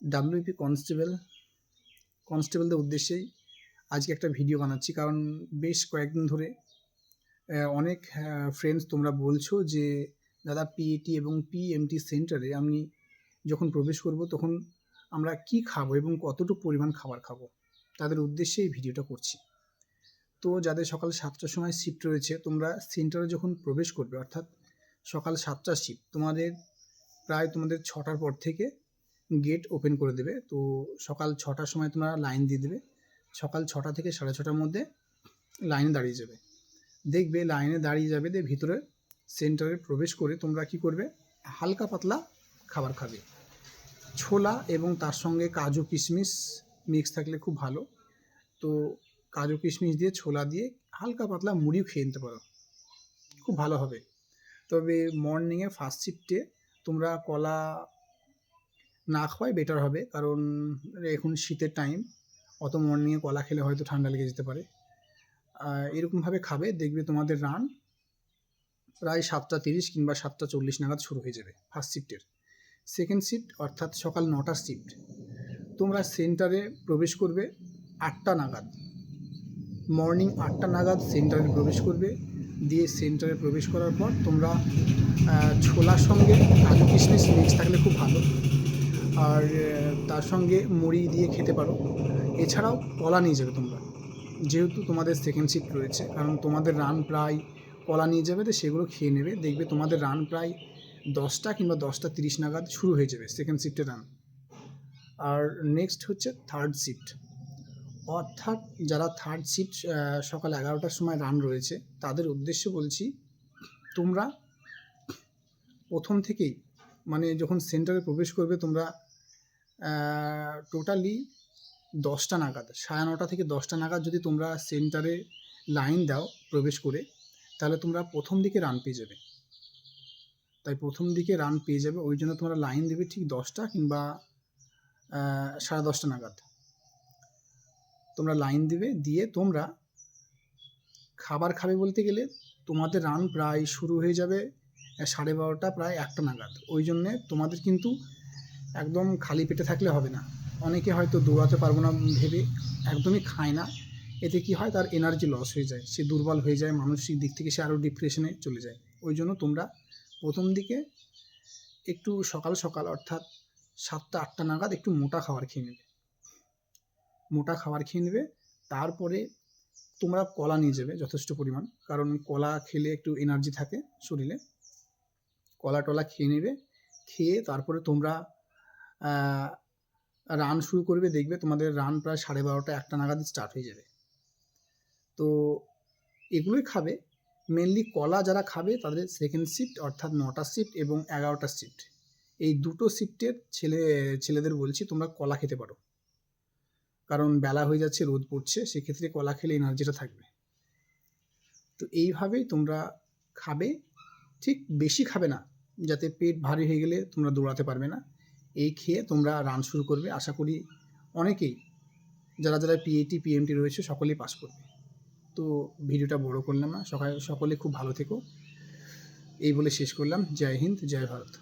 WP constable কনস্টেবলদের উদ্দেশ্যেই আজকে একটা ভিডিও বানাচ্ছি। কারণ বেশ কয়েকদিন ধরে অনেক ফ্রেন্ডস তোমরা বলছো যে, দাদা পিএটি এবং পিএমটি সেন্টারে আমি যখন প্রবেশ করব, তখন আমরা কি খাব এবং কতটুকু পরিমাণ খাবার খাব? তাদের উদ্দেশ্যে এই ভিডিওটা করছি। তো যাদের সকাল সাতটার সময় শিফট রয়েছে, তোমরা সেন্টারে যখন প্রবেশ করবে, অর্থাৎ সকাল সাতটার শিফট তোমাদের প্রায় তোমাদের ছটার পর থেকে গেট ওপেন করে দেবে। তো সকাল ছটার সময় তোমরা লাইন দিয়ে দেবে। সকাল ছটা থেকে সাড়ে ছটার মধ্যে লাইনে দাঁড়িয়ে যাবে। দেখবে লাইনে দাঁড়িয়ে যাবে দিয়ে ভিতরে সেন্টারে প্রবেশ করে তোমরা কি করবে? হালকা পাতলা খাবার খাবে। ছোলা এবং তার সঙ্গে কাজু কিশমিশ মিক্স থাকলে খুব ভালো। তো কাজু কিশমিশ দিয়ে, ছোলা দিয়ে হালকা পাতলা মুড়িও খেয়ে নিতে পারো। খুব ভালো হবে। তবে মর্নিংয়ে ফার্স্ট শিফটে তোমরা কলা না খাওয়াই বেটার হবে। কারণ এখন শীতের টাইম অত মর্নিংয়ে কলা খেলে হয়তো ঠান্ডা লেগে যেতে পারে। এরকমভাবে খাবে, দেখবে তোমাদের রান প্রায় সাতটা তিরিশ কিংবা সাতটা চল্লিশ নাগাদ শুরু হয়ে যাবে ফার্স্ট শিফটের সেকেন্ড শিফট অর্থাৎ সকাল নটার শিফট তোমরা সেন্টারে প্রবেশ করবে আটটা নাগাদ। মর্নিং আটটা নাগাদ সেন্টারে প্রবেশ করবে। দিয়ে সেন্টারে প্রবেশ করার পর তোমরা ছোলার সঙ্গে কাজু কিশমিশ মিক্স থাকলে খুব ভালো। আর তার সঙ্গে মুড়ি দিয়ে খেতে পারো। এছাড়াও কলা নিয়ে যাবে তোমরা। যেহেতু তোমাদের সেকেন্ড শিফট রয়েছে, কারণ তোমাদের রান প্রায় কলা নিয়ে যাবে, তো সেগুলো খেয়ে নেবে। দেখবে তোমাদের রান প্রায় দশটা কিংবা দশটা তিরিশ নাগাদ শুরু হয়ে যাবে সেকেন্ড শিফটের রান আর নেক্সট হচ্ছে থার্ড শিফট অর্থাৎ যারা থার্ড শিফট সকাল এগারোটার সময় রান রয়েছে, তাদের উদ্দেশ্য বলছি, তোমরা প্রথম থেকেই মানে যখন সেন্টারে প্রবেশ করবে তোমরা টোটালি দশটা নাগাদ, সাড়ে নটা থেকে দশটা নাগাদ যদি তোমরা সেন্টারে লাইন দাও প্রবেশ করে, তাহলে তোমরা প্রথম দিকে রান পেয়ে যাবে। তাই প্রথম দিকে রান পেয়ে যাবে, ওই জন্য তোমরা লাইন দেবে ঠিক দশটা কিংবা সাড়ে দশটা নাগাদ। তোমরা লাইন দিবে, দিয়ে তোমরা খাবার খাবে বলতে গেলে তোমাদের রান প্রায় শুরু হয়ে যাবে সাড়ে বারোটা প্রায় একটা নাগাদ। ওই জন্যে তোমাদের কিন্তু একদম খালি পেটে থাকলে হবে না। অনেকে হয়তো দৌড়াতে পারব না ভেবে, একদমই খায় না। এতে কি হয়? তার এনার্জি লস হয়ে যায়। সে দুর্বল হয়ে যায়, মানসিক দিক থেকে সে আরও ডিপ্রেশনে চলে যায়। ওই জন্য তোমরা প্রথম দিকে একটু সকাল সকাল, অর্থাৎ সাতটা, আটটা নাগাদ একটু মোটা খাবার খেয়ে নেবে। মোটা খাবার খেয়ে নেবে। তারপরে তোমরা কলা নিয়ে যাবে যথেষ্ট পরিমাণ। কারণ কলা খেলে একটু এনার্জি থাকে শরীরে। কলা টলা খেয়ে নেবে, খেয়ে তারপরে তোমরা রান শুরু করবে, দেখবে তোমাদের রান প্রায় সাড়ে বারোটা একটা নাগাদ স্টার্ট হয়ে যাবে। তো এগুলোই খাবে। মেনলি কলা যারা খাবে তাদের সেকেন্ড শিফট অর্থাৎ নটা শিফট এবং এগারোটা শিফট এই দুটো শিফটের ছেলে, ছেলেদের বলছি তোমরা কলা খেতে পারো। কারণ বেলা হয়ে যাচ্ছে, রোদ পড়ছে, সেক্ষেত্রে কলা খেলে এনার্জিটা থাকবে। তো এইভাবেই তোমরা খাবে। ঠিক বেশি খাবে না। যাতে পেট ভারী হয়ে গেলে তোমরা দৌড়াতে পারবে না। এই খেয়ে তোমরা রান শুরু করবে। আশা করি অনেকেই, যারা যারা পিএটি পিএমটি রয়েছে, সকলেই পাস করবে। তো ভিডিওটা বড় করলাম না। সকালে, সকলে খুব ভালো থেকো। এই বলে শেষ করলাম। জয় হিন্দ, জয় ভারত।